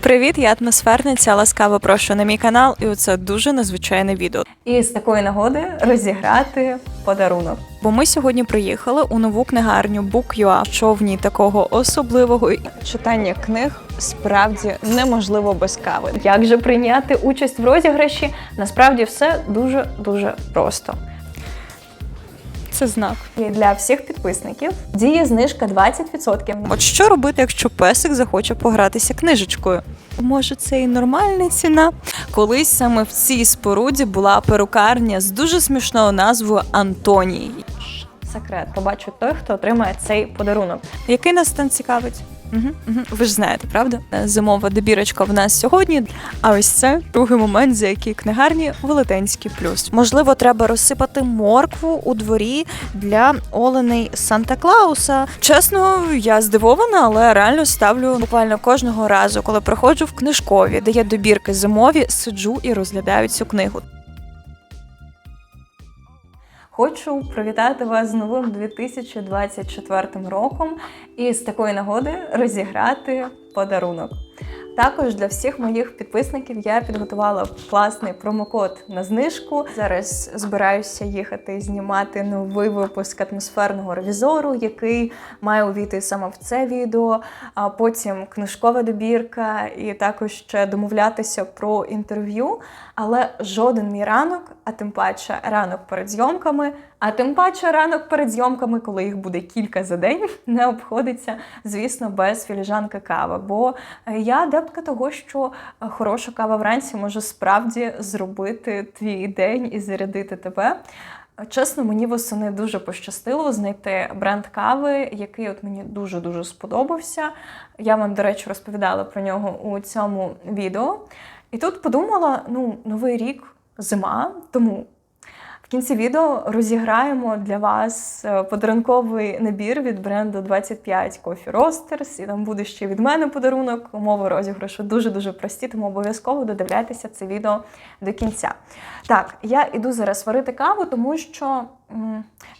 Привіт, я атмосферниця. Ласкаво прошу на мій канал, і оце дуже незвичайне відео. І з такої нагоди розіграти подарунок. Бо ми сьогодні приїхали у нову книгарню Book.ua, що в ній такого особливого. Читання книг справді неможливо без кави. Як же прийняти участь в розіграші? Насправді все дуже дуже просто. Це знак. І для всіх підписників діє знижка 20%. От що робити, якщо песик захоче погратися книжечкою? Може, це і нормальна ціна? Колись саме в цій споруді була перукарня з дуже смішною назвою Антоній. Секрет побачить той, хто отримає цей подарунок. Який нас там цікавить? Ви ж знаєте, правда? Зимова добірочка в нас сьогодні. А ось це другий момент, за який книгарні Велетенський плюс. Можливо, треба розсипати моркву у дворі для оленей Санта Клауса. Чесно, я здивована, але реально ставлю буквально кожного разу, коли приходжу в книжкові, де є добірки зимові, сиджу і розглядаю цю книгу. Хочу привітати вас з новим 2024 роком і з такої нагоди розіграти подарунок. Також для всіх моїх підписників я підготувала класний промокод на знижку. Зараз збираюся їхати знімати новий випуск атмосферного ревізору, який має увійти саме в це відео. А потім книжкова добірка, і також ще домовлятися про інтерв'ю. Але жоден мій ранок, а тим паче ранок перед зйомками, а тим паче ранок перед зйомками, коли їх буде кілька за день, не обходиться, звісно, без філіжанки кави. Бо я адептка того, що хороша кава вранці може справді зробити твій день і зарядити тебе. Чесно, мені восени дуже пощастило знайти бренд кави, який от мені дуже дуже сподобався. Я вам, до речі, розповідала про нього у цьому відео. І тут подумала: ну, новий рік, зима, тому кінці відео розіграємо для вас е, подарунковий набір від бренду 25 Coffee Roasters. І там буде ще від мене подарунок. Умови розіграшу дуже-дуже прості, тому обов'язково додивляйтеся це відео до кінця. Так, я іду зараз варити каву, тому що,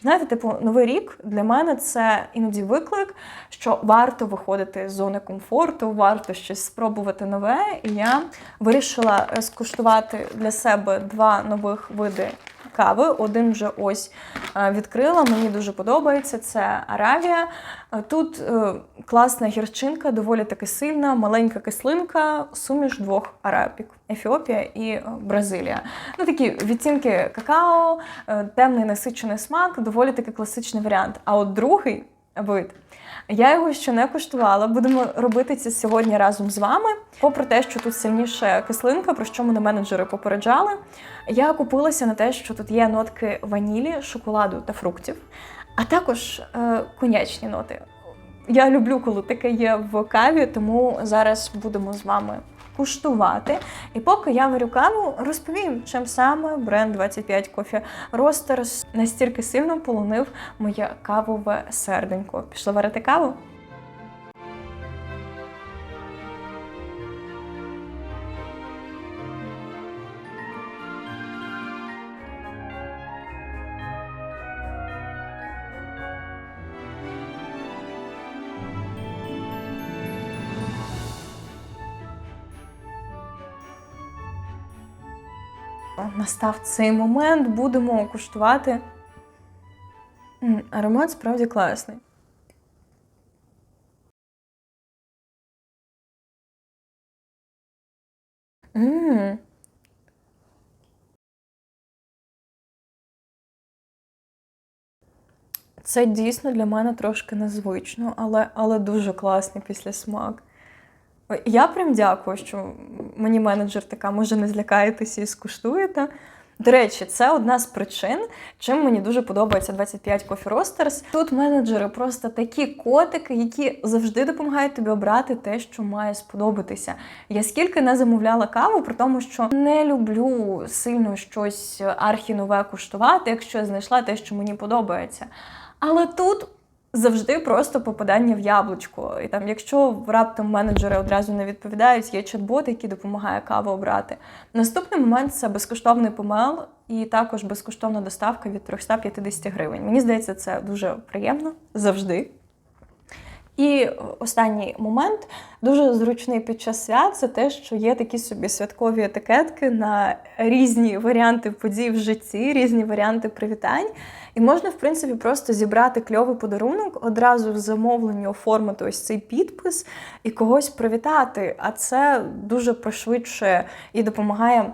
знаєте, типу, новий рік для мене це іноді виклик, що варто виходити з зони комфорту, варто щось спробувати нове. І я вирішила е, скуштувати для себе два нових види кави. Один вже ось е, відкрила. Мені дуже подобається. Це Аравія. Е, Тут е, класна гірчинка, доволі таки сильна, маленька кислинка, суміш двох арабік Ефіопія і Бразилія. Ну такі відтінки какао, темний насичений смак, доволі таки класичний варіант. А от другий вид. Я його ще не куштувала. Будемо робити це сьогодні разом з вами. Попри те, що тут сильніша кислинка, про що мене менеджери попереджали. Я купилася на те, що тут є нотки ванілі, шоколаду та фруктів, а також е, конячні ноти. Я люблю, коли таке є в каві, тому зараз будемо з вами куштувати. І поки я варю каву, розповім, чим саме бренд 25 Coffee Roasters настільки сильно полонив моє кавове серденько. Пішла варити каву? Настав цей момент, будемо куштувати. Аромат справді класний. Мм. Це дійсно для мене трошки незвично, але, але дуже класний післясмак. Я прям дякую, що мені менеджер така, може, не злякаєтеся і скуштуєте. До речі, це одна з причин, чим мені дуже подобається 25 Coffee Roasters. Тут менеджери просто такі котики, які завжди допомагають тобі обрати те, що має сподобатися. Я скільки не замовляла каву, при тому, що не люблю сильно щось архінове куштувати, якщо я знайшла те, що мені подобається. Але тут завжди просто попадання в яблучко. І там, якщо раптом менеджери одразу не відповідають, є чат-бот, який допомагає каву обрати. Наступний момент це безкоштовний помел і також безкоштовна доставка від 350 гривень. Мені здається, це дуже приємно завжди. І останній момент дуже зручний під час свят це те, що є такі собі святкові етикетки на різні варіанти подій в житті, різні варіанти привітань. І можна, в принципі, просто зібрати кльовий подарунок, одразу в замовленні оформити ось цей підпис і когось привітати. А це дуже пришвидшує і допомагає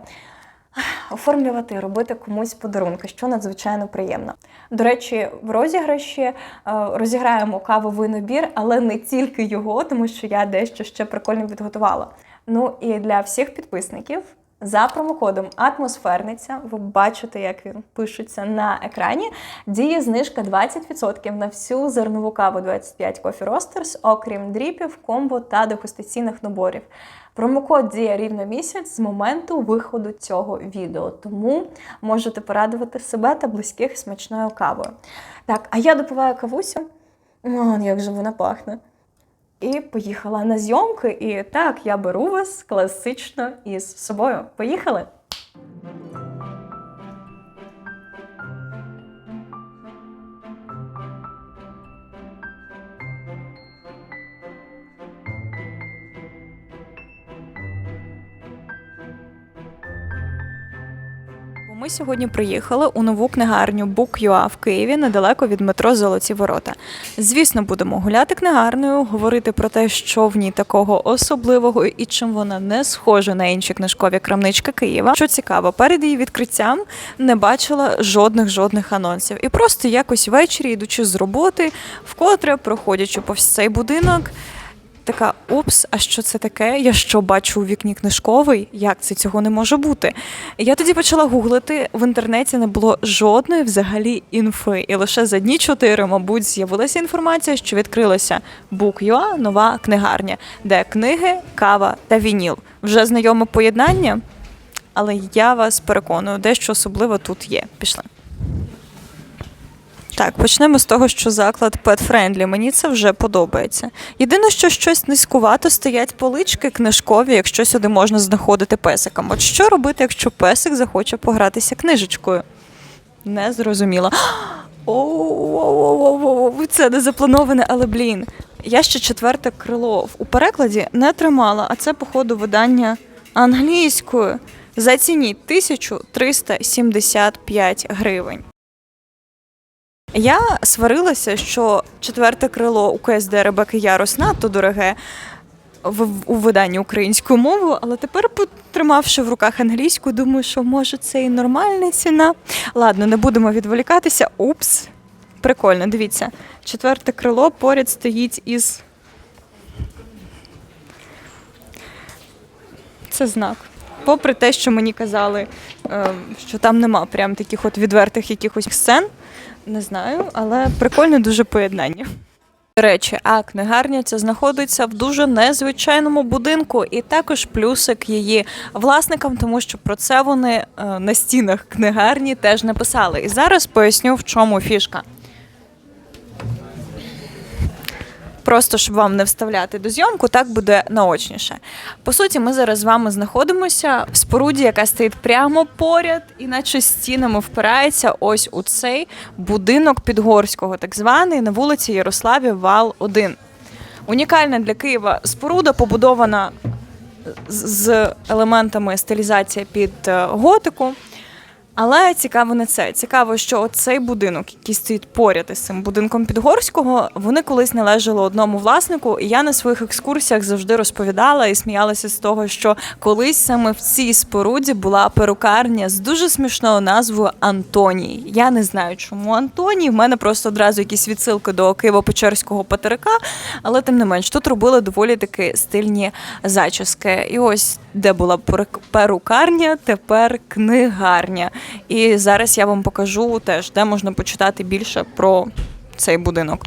оформлювати робити комусь подарунки, що надзвичайно приємно. До речі, в розіграші е, розіграємо кавовий набір, але не тільки його, тому що я дещо ще прикольно підготувала. Ну і для всіх підписників. За промокодом Атмосферниця, ви бачите, як він пишеться на екрані. Діє знижка 20% на всю зернову каву 25 Coffee Roasters, окрім дріпів, комбо та дегустаційних наборів. Промокод діє рівно місяць з моменту виходу цього відео, тому можете порадувати себе та близьких смачною кавою. Так, а я допиваю кавусю. О, як же вона пахне. І поїхала на зйомки. І так, я беру вас класично із собою. Поїхали! Ми сьогодні приїхали у нову книгарню Book.ua в Києві, недалеко від метро Золоті Ворота. Звісно, будемо гуляти книгарнею, говорити про те, що в ній такого особливого і чим вона не схожа на інші книжкові крамнички Києва. Що цікаво, перед її відкриттям не бачила жодних жодних анонсів. І просто якось ввечері, йдучи з роботи, вкотре проходячи повз цей будинок. Така упс, а що це таке? Я що бачу у вікні книжковий? Як це цього не може бути? Я тоді почала гуглити. В інтернеті не було жодної взагалі інфи. І лише за дні чотири, мабуть, з'явилася інформація, що відкрилася Book.ua, нова книгарня, де книги, кава та вініл. Вже знайоме поєднання, але я вас переконую, дещо особливе тут є. Пішли. Так, почнемо з того, що заклад pet-friendly. Мені це вже подобається. Єдине, що щось низькувато стоять полички книжкові, якщо сюди можна знаходити песикам. От що робити, якщо песик захоче погратися книжечкою? Не зрозуміла. Оу, це не заплановане, але блін. Я ще четверте крило у перекладі не тримала, а це, походу, видання англійською. Зацініть 1375 гривень. Я сварилася, що четверте крило у КСД Ребекки Ярос надто дороге в, у виданні українською мовою, але тепер, потримавши в руках англійську, думаю, що може це і нормальна ціна. Ладно, не будемо відволікатися. Упс. Прикольно, дивіться. Четверте крило поряд стоїть із. Це знак. Попри те, що мені казали, е, що там нема прям таких от відвертих якихось сцен. Не знаю, але прикольне дуже поєднання. До речі, а книгарня ця знаходиться в дуже незвичайному будинку, і також плюсик її власникам, тому що про це вони е, на стінах книгарні теж написали. І зараз поясню, в чому фішка. Просто щоб вам не вставляти до зйомку, так буде наочніше. По суті, ми зараз з вами знаходимося в споруді, яка стоїть прямо поряд, і наче стінами впирається ось у цей будинок Підгорського, так званий, на вулиці Ярославі Вал 1. Унікальна для Києва споруда, побудована з- з елементами стилізації під е, готику. Але цікаво не це. Цікаво, що цей будинок, який стоїть поряд із цим будинком Підгорського, вони колись належали одному власнику. І я на своїх екскурсіях завжди розповідала і сміялася з того, що колись саме в цій споруді була перукарня з дуже смішною назвою Антоній. Я не знаю, чому Антоній. В мене просто одразу якісь відсилки до Києво-Печерського патерика, але тим не менш тут робили доволі таки стильні зачіски. І ось де була перук- перукарня, тепер книгарня. І зараз я вам покажу теж, де можна почитати більше про цей будинок.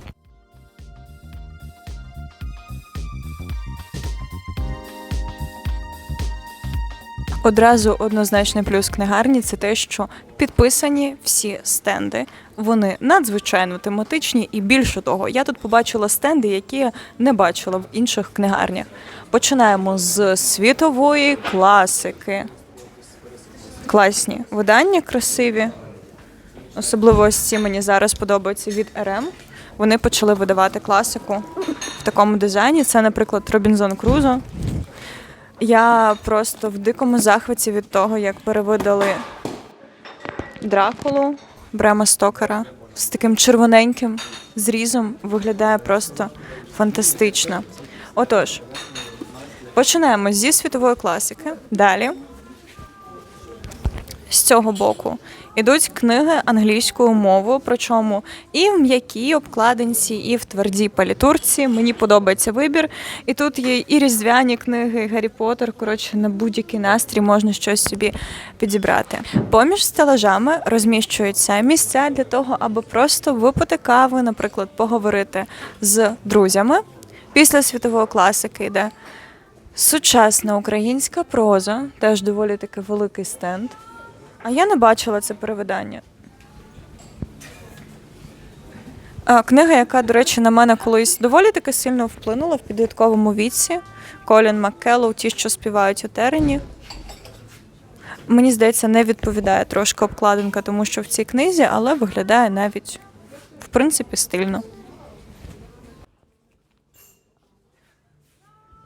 Одразу однозначний плюс книгарні це те, що підписані всі стенди. Вони надзвичайно тематичні, і більше того, я тут побачила стенди, які не бачила в інших книгарнях. Починаємо з світової класики. Класні видання, красиві. Особливо ось ці мені зараз подобаються від РМ. вони почали видавати класику в такому дизайні. Це, наприклад, Робінзон Крузо. Я просто в дикому захваті від того, як перевидали Дракулу Брема Стокера з таким червоненьким зрізом. Виглядає просто фантастично. Отож, починаємо зі світової класики. Далі. З цього боку ідуть книги англійською мовою, причому і в м'якій обкладинці, і в твердій палітурці. Мені подобається вибір. І тут є і різдвяні книги, і Гаррі Поттер. Коротше, на будь-який настрій можна щось собі підібрати. Поміж стелажами розміщуються місця для того, аби просто випити кави, наприклад, поговорити з друзями. Після світової класики йде сучасна українська проза, теж доволі таки великий стенд. А я не бачила це перевидання. Книга, яка, до речі, на мене колись доволі таки сильно вплинула в підлітковому віці. Колін Маккеллоу, ті, що співають у терені. Мені здається, не відповідає трошки обкладинка, тому що в цій книзі, але виглядає навіть, в принципі, стильно.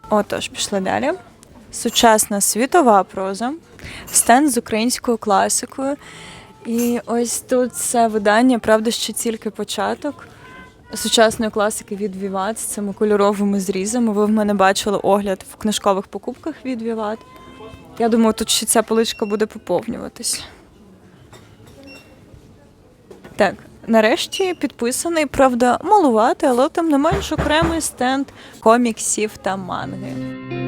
Отож, пішли далі. Сучасна світова проза, стенд з українською класикою. І ось тут це видання, правда, ще тільки початок сучасної класики від Віват з цими кольоровими зрізами. Ви в мене бачили огляд в книжкових покупках від Віват. Я думаю, тут ще ця поличка буде поповнюватись. Так, нарешті підписаний, правда, малувати, але тим не менш окремий стенд коміксів та манги.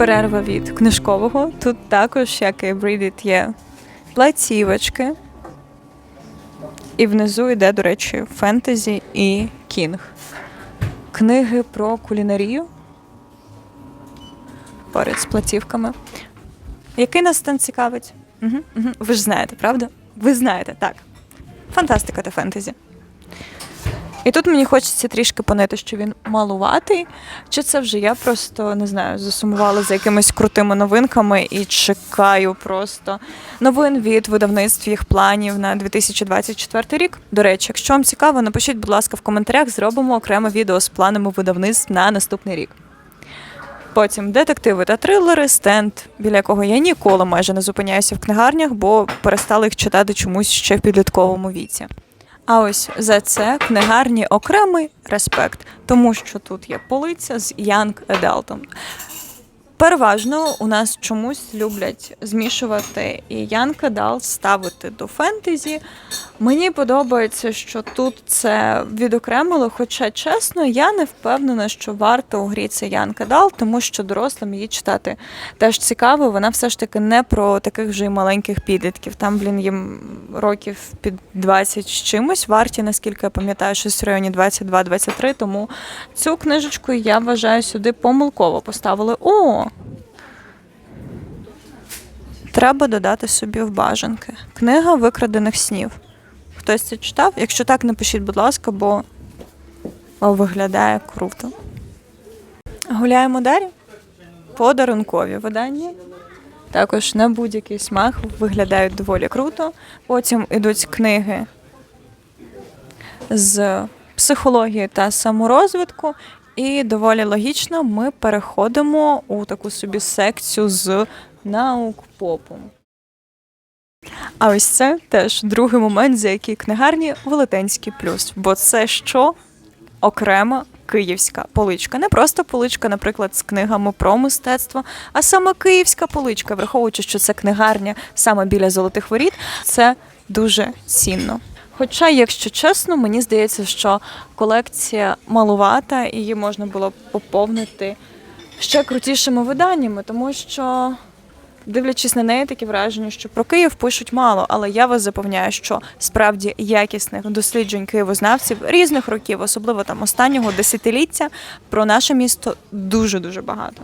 Перерва від книжкового. Тут також, як і в Reddit, є платівочки. І внизу йде, до речі, фентезі і кінг. Книги про кулінарію. Поряд з платівками. Який нас стенд цікавить? Угу, угу. Ви ж знаєте, правда? Ви знаєте, так. Фантастика та фентезі. І тут мені хочеться трішки понити, що він малуватий. Чи це вже я просто не знаю, засумувала за якимись крутими новинками і чекаю просто новин від видавництв їх планів на 2024 рік. До речі, якщо вам цікаво, напишіть, будь ласка, в коментарях, зробимо окреме відео з планами видавництв на наступний рік. Потім детективи та трилери, стенд, біля якого я ніколи майже не зупиняюся в книгарнях, бо перестала їх читати чомусь ще в підлітковому віці. А ось за це книгарні окремий респект, тому що тут є полиця з Young Adult. Переважно у нас чомусь люблять змішувати і Young Adult ставити до фентезі. Мені подобається, що тут це відокремило, хоча чесно, я не впевнена, що варто у грі це Young Adult, тому що дорослим її читати теж цікаво. Вона все ж таки не про таких вже й маленьких підлітків. Там, блін, їм років під 20 з чимось варті, наскільки я пам'ятаю, щось в районі 22-23, тому цю книжечку я вважаю сюди помилково поставили. О! Треба додати собі в бажанки. Книга викрадених снів. Хтось це читав? Якщо так, напишіть, будь ласка, бо виглядає круто. Гуляємо далі. Подарункові видання. Також на будь-який смак виглядають доволі круто. Потім ідуть книги з психології та саморозвитку. І доволі логічно ми переходимо у таку собі секцію з наук попом. А ось це теж другий момент, за який книгарні Велетенський плюс. Бо це що окрема київська поличка. Не просто поличка, наприклад, з книгами про мистецтво, а саме київська поличка, враховуючи, що це книгарня саме біля золотих воріт, це дуже цінно. Хоча, якщо чесно, мені здається, що колекція малувата, її можна було поповнити ще крутішими виданнями, тому що Дивлячись на неї, таке враження, що про Київ пишуть мало, але я вас запевняю, що справді якісних досліджень києвознавців різних років, особливо там останнього десятиліття, про наше місто дуже дуже багато.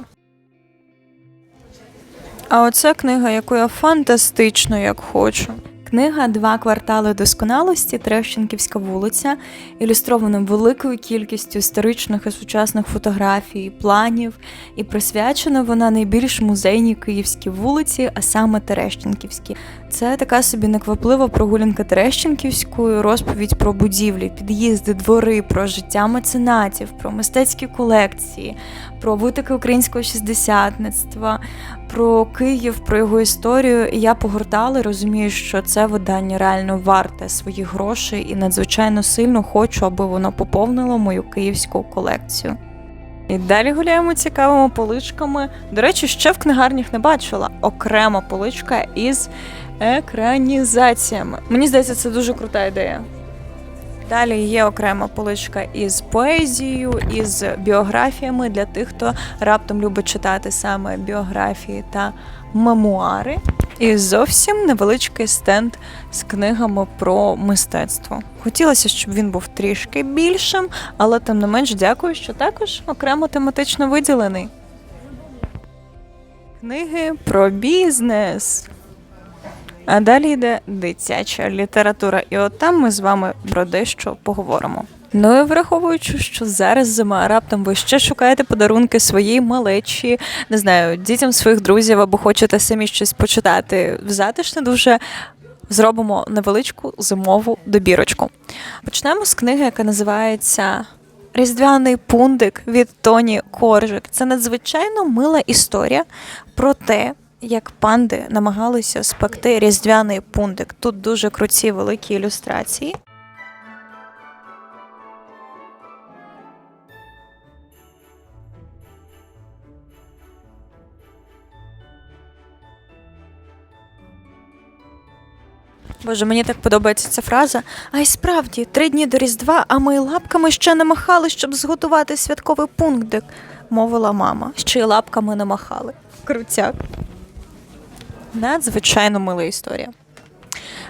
А оце книга, яку я фантастично як хочу. Книга Два квартали досконалості Трещенківська вулиця, ілюстрована великою кількістю історичних і сучасних фотографій, планів, і присвячена вона найбільш музейній київській вулиці, а саме Терещенківській. Це така собі некваплива прогулянка Терещенківською, розповідь про будівлі, під'їзди, двори, про життя меценатів, про мистецькі колекції, про витоки українського шістдесятництва, про Київ, про його історію. І я погортала розумію, що це видання реально варте своїх грошей і надзвичайно сильно хочу, аби воно поповнило мою київську колекцію. І далі гуляємо цікавими поличками. До речі, ще в книгарнях не бачила окрема поличка із екранізаціями. Мені здається, це дуже крута ідея. Далі є окрема поличка із поезією, із біографіями для тих, хто раптом любить читати саме біографії та мемуари. І зовсім невеличкий стенд з книгами про мистецтво. Хотілося, щоб він був трішки більшим, але тим не менш дякую, що також окремо тематично виділений. Книги про бізнес. А далі йде дитяча література, і от там ми з вами про дещо поговоримо. Ну і враховуючи, що зараз зима, раптом ви ще шукаєте подарунки своїй малечі, не знаю, дітям своїх друзів або хочете самі щось почитати затишне дуже. Зробимо невеличку зимову добірочку. Почнемо з книги, яка називається Різдвяний пундик від Тоні Коржик. Це надзвичайно мила історія про те, як панди намагалися спекти різдвяний пундик. Тут дуже круті великі ілюстрації. Боже, мені так подобається ця фраза. А й справді, три дні до Різдва, а ми лапками ще не махали, щоб зготувати святковий пунктик, мовила мама. Ще й лапками не махали. Крутяк. Надзвичайно мила історія.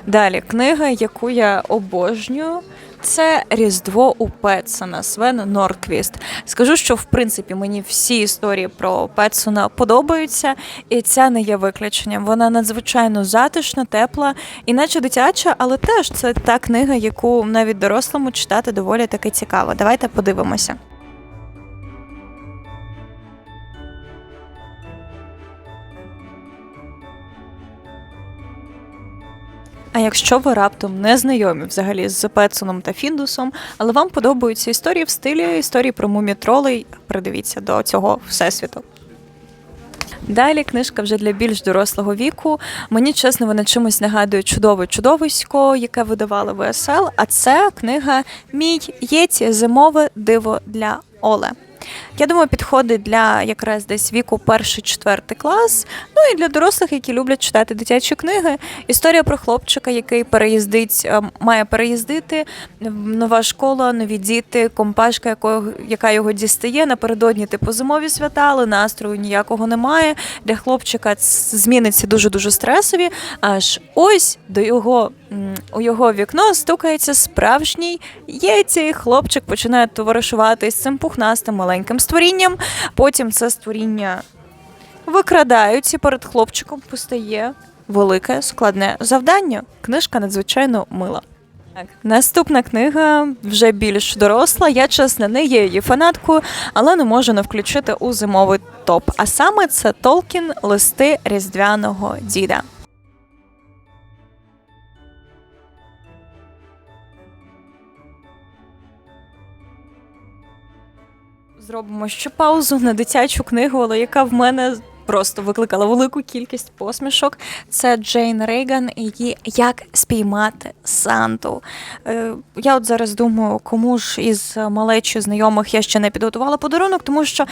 Далі, книга, яку я обожнюю, це Різдво у Петсона Свен Норквіст. Скажу, що в принципі мені всі історії про Петсона подобаються, і ця не є виключенням. Вона надзвичайно затишна, тепла, і наче дитяча, але теж це та книга, яку навіть дорослому читати доволі таки цікаво. Давайте подивимося. А якщо ви раптом не знайомі взагалі з Петсоном та Фіндусом, але вам подобаються історії в стилі історії про мумітролей, придивіться до цього всесвіту. Далі книжка вже для більш дорослого віку. Мені чесно, вона чимось нагадує чудове чудовисько, яке видавали ВСЛ. А це книга Мій Єті зимове диво для Оле. Я думаю, підходить для якраз десь віку перший четвертий клас. Ну і для дорослих, які люблять читати дитячі книги. Історія про хлопчика, який переїздить, е, має переїздити. Нова школа, нові діти, компашка, якого, яка його дістає. Напередодні типу зимові свята, але настрою ніякого немає. Для хлопчика ц- зміни ці дуже дуже стресові. Аж ось до його у його вікно стукається справжній єті. Хлопчик починає товаришувати з цим пухнастим маленьким створінням. Потім це створіння викрадають і перед хлопчиком постає велике складне завдання. Книжка надзвичайно мила. Так, наступна книга вже більш доросла. Я чесно не є її фанаткою, але не можу не включити у зимовий топ. А саме це Толкін листи різдвяного діда. Зробимо ще паузу на дитячу книгу, але яка в мене просто викликала велику кількість посмішок. Це Джейн Рейган і її Як спіймати Санту. Е, Я от зараз думаю, кому ж із малечі знайомих я ще не підготувала подарунок, тому що.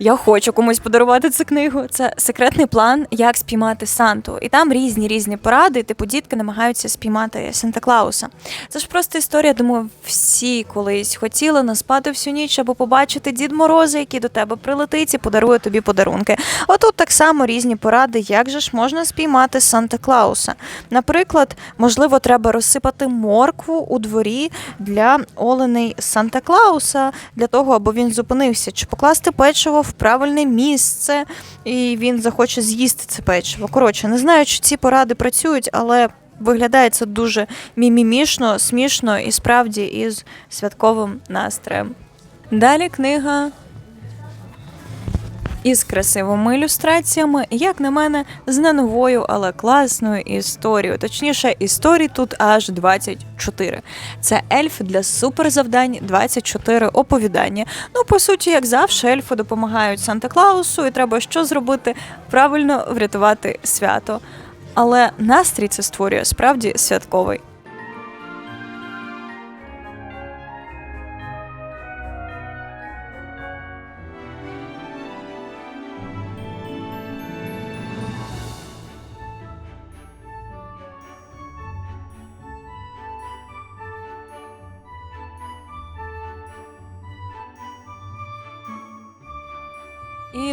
Я хочу комусь подарувати цю книгу. Це секретний план, як спіймати Санту. І там різні різні поради. Типу, дітки намагаються спіймати Санта Клауса. Це ж просто історія. Думаю, всі колись хотіли не спати всю ніч або побачити Дід Мороза, який до тебе прилетить і подарує тобі подарунки. Отут так само різні поради, як же ж можна спіймати Санта Клауса. Наприклад, можливо, треба розсипати моркву у дворі для оленей Санта Клауса для того, аби він зупинився, чи покласти печиво в правильне місце, і він захоче з'їсти це печиво. Коротше, не знаю, чи ці поради працюють, але Виглядає це дуже мімімішно, смішно і справді із святковим настроєм. Далі книга із красивими ілюстраціями, як на мене, з не але класною історією. Точніше, історій тут аж 24. Це ельф для суперзавдань, 24 оповідання. Ну, по суті, як завжди, ельфи допомагають Санта Клаусу, і треба що зробити? Правильно врятувати свято. Але настрій це створює справді святковий.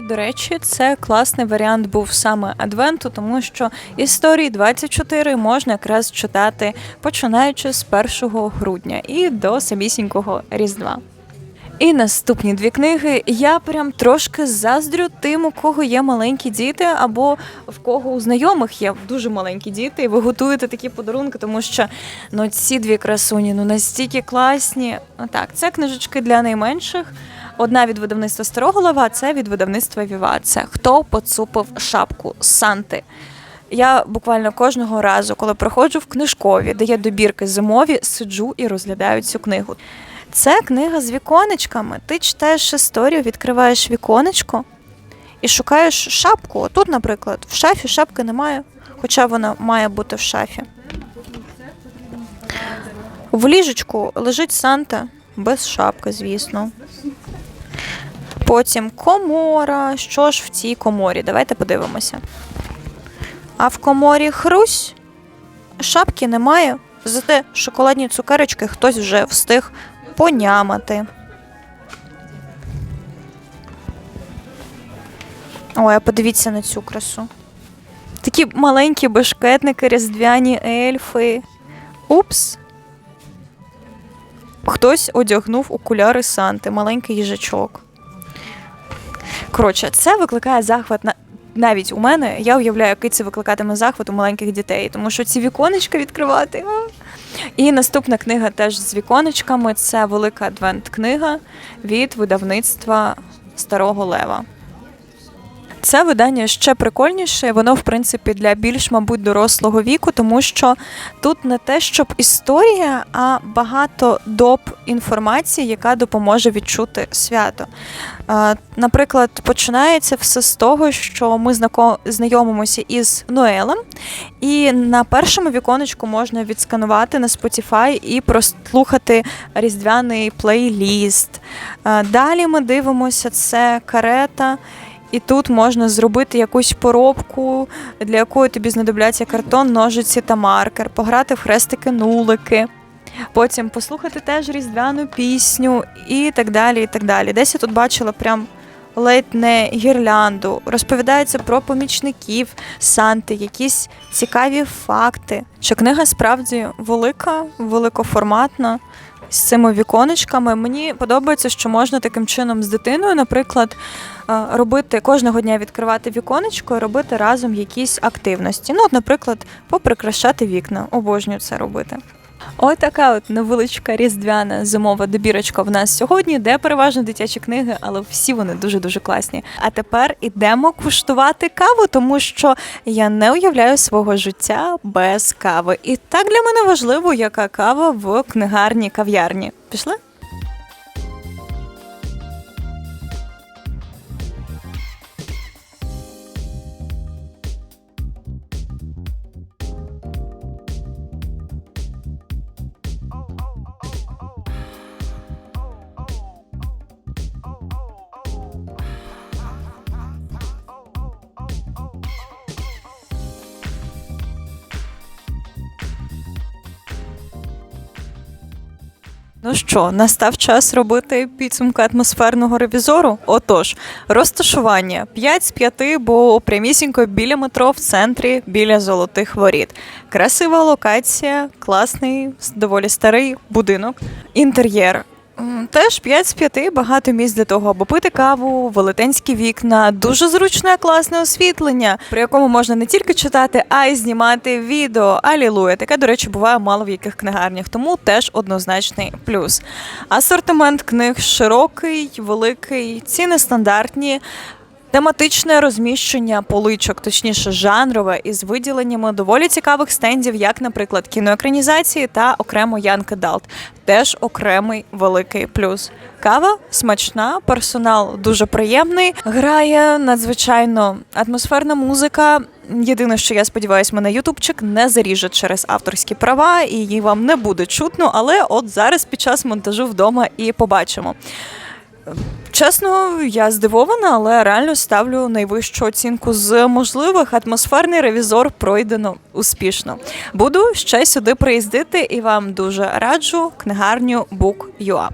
До речі, це класний варіант був саме адвенту, тому що історії 24 можна якраз читати починаючи з 1 грудня і до самісінького Різдва. І наступні дві книги я прям трошки заздрю тим, у кого є маленькі діти, або в кого у знайомих є дуже маленькі діти, і ви готуєте такі подарунки, тому що ну ці дві красуні ну настільки класні. Так, це книжечки для найменших. Одна від видавництва Старого Лева, а це від видавництва Віва. Це хто поцупив шапку Санти. Я буквально кожного разу, коли приходжу в книжкові, де є добірки зимові, сиджу і розглядаю цю книгу. Це книга з віконечками. Ти читаєш історію, відкриваєш віконечко і шукаєш шапку. Тут, наприклад, в шафі шапки немає, хоча вона має бути в шафі. В ліжечку лежить Санта без шапки, звісно. Потім комора. Що ж в цій коморі? Давайте подивимося. А в коморі хрусь, шапки немає, зате шоколадні цукерочки хтось вже встиг понямати. Ой, а подивіться на цю красу. Такі маленькі бешкетники, різдвяні ельфи. Упс. Хтось одягнув окуляри Санти, маленький їжачок. Коротше, це викликає захват на. Навіть у мене я уявляю, який це викликатиме захват у маленьких дітей, тому що ці віконечка відкривати. І наступна книга теж з віконечками це велика адвент-книга від видавництва Старого Лева. Це видання ще прикольніше, воно, в принципі, для більш, мабуть, дорослого віку, тому що тут не те, щоб історія, а багато доп інформації, яка допоможе відчути свято. Наприклад, починається все з того, що ми знайомимося із Ноелем, і на першому віконечку можна відсканувати на Spotify і прослухати різдвяний плейліст. Далі ми дивимося, це карета. І тут можна зробити якусь поробку, для якої тобі знадобляться картон, ножиці та маркер, пограти в хрестики-нулики, потім послухати теж різдвяну пісню і так далі. і так далі. Десь я тут бачила прям ледь не гірлянду. Розповідається про помічників Санти, якісь цікаві факти. Що книга справді велика, великоформатна. З цими віконечками мені подобається, що можна таким чином з дитиною, наприклад, е, робити кожного дня відкривати віконечко і робити разом якісь активності. Ну, от, наприклад, поприкрашати вікна. Обожнюю це робити. Ось така от невеличка різдвяна зимова добірочка в нас сьогодні, де переважно дитячі книги, але всі вони дуже дуже класні. А тепер ідемо куштувати каву, тому що я не уявляю свого життя без кави. І так для мене важливо, яка кава в книгарні кав'ярні. Пішли? Що, настав час робити підсумки атмосферного ревізору? Отож, розташування 5 з 5, бо прямісінько біля метро в центрі, біля золотих воріт. Красива локація, класний, доволі старий будинок. Інтер'єр. Теж 5 з 5, багато місць для того, аби пити каву, велетенські вікна, дуже зручне класне освітлення, при якому можна не тільки читати, а й знімати відео. Алілуя. Таке, до речі, буває мало в яких книгарнях, тому теж однозначний плюс. Асортимент книг широкий, великий, ціни стандартні. Тематичне розміщення поличок, точніше жанрове, із виділеннями доволі цікавих стендів, як, наприклад, кіноекранізації та окремо Янг Далт. Теж окремий великий плюс. Кава смачна, персонал дуже приємний. Грає надзвичайно атмосферна музика. Єдине, що я сподіваюся, мене ютубчик не заріже через авторські права, і її вам не буде чутно. Але от зараз під час монтажу вдома і побачимо. Чесно, я здивована, але реально ставлю найвищу оцінку з можливих. Атмосферний ревізор пройдено успішно. Буду ще сюди приїздити і вам дуже раджу книгарню Book.ua.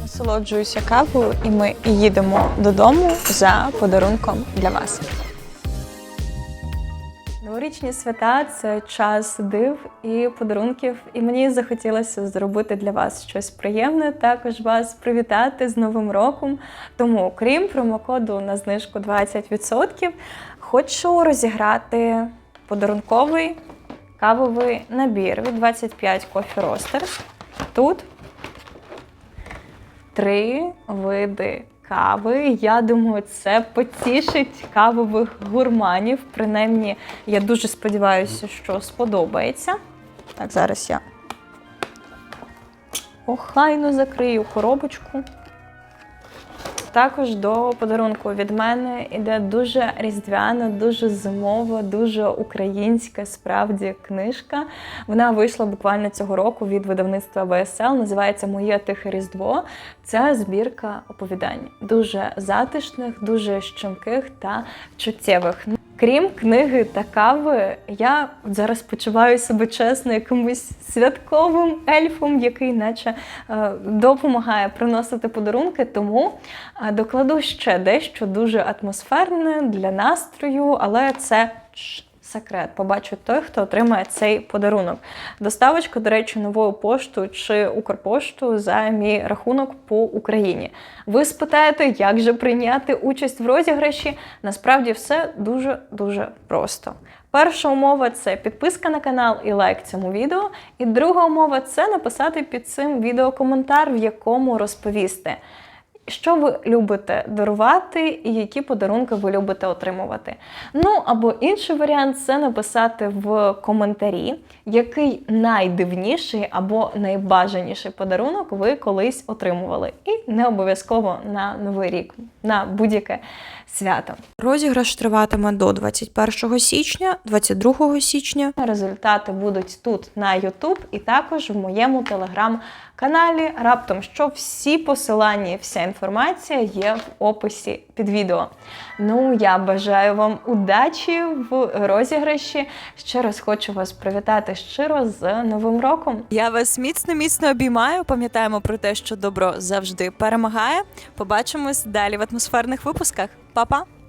Насолоджуюся кавою, і ми їдемо додому за подарунком для вас. Новорічні свята це час див і подарунків, і мені захотілося зробити для вас щось приємне, також вас привітати з Новим роком. Тому, крім промокоду на знижку 20%, хочу розіграти подарунковий кавовий набір від 25 Coffee Roasters. Тут три види кави. Я думаю, це потішить кавових гурманів. Принаймні, я дуже сподіваюся, що сподобається. Так, зараз я охайно закрию коробочку. Також до подарунку від мене іде дуже різдвяна, дуже зимова, дуже українська справді книжка. Вона вийшла буквально цього року від видавництва БСЛ. Називається Моє тихе різдво. Це збірка оповідань, дуже затишних, дуже щемких та чуттєвих. Крім книги та кави, я зараз почуваю себе чесно якимось святковим ельфом, який наче е, допомагає приносити подарунки. Тому е, докладу ще дещо дуже атмосферне для настрою, але це секрет. Побачу той, хто отримає цей подарунок. Доставочка, до речі, новою поштою чи Укрпоштою за мій рахунок по Україні. Ви спитаєте, як же прийняти участь в розіграші? Насправді все дуже дуже просто. Перша умова це підписка на канал і лайк цьому відео. І друга умова це написати під цим відео коментар, в якому розповісти. Що ви любите дарувати і які подарунки ви любите отримувати? Ну або інший варіант це написати в коментарі, який найдивніший або найбажаніший подарунок ви колись отримували. І не обов'язково на новий рік, на будь-яке свято. Розіграш триватиме до 21 січня, 22 січня. Результати будуть тут на YouTube і також в моєму телеграм-каналі. Раптом що всі посилання, вся інформація є в описі під відео. Ну, я бажаю вам удачі в розіграші. Ще раз хочу вас привітати щиро з Новим роком. Я вас міцно міцно обіймаю. Пам'ятаємо про те, що добро завжди перемагає. Побачимось далі в атмосферних випусках. Па-па!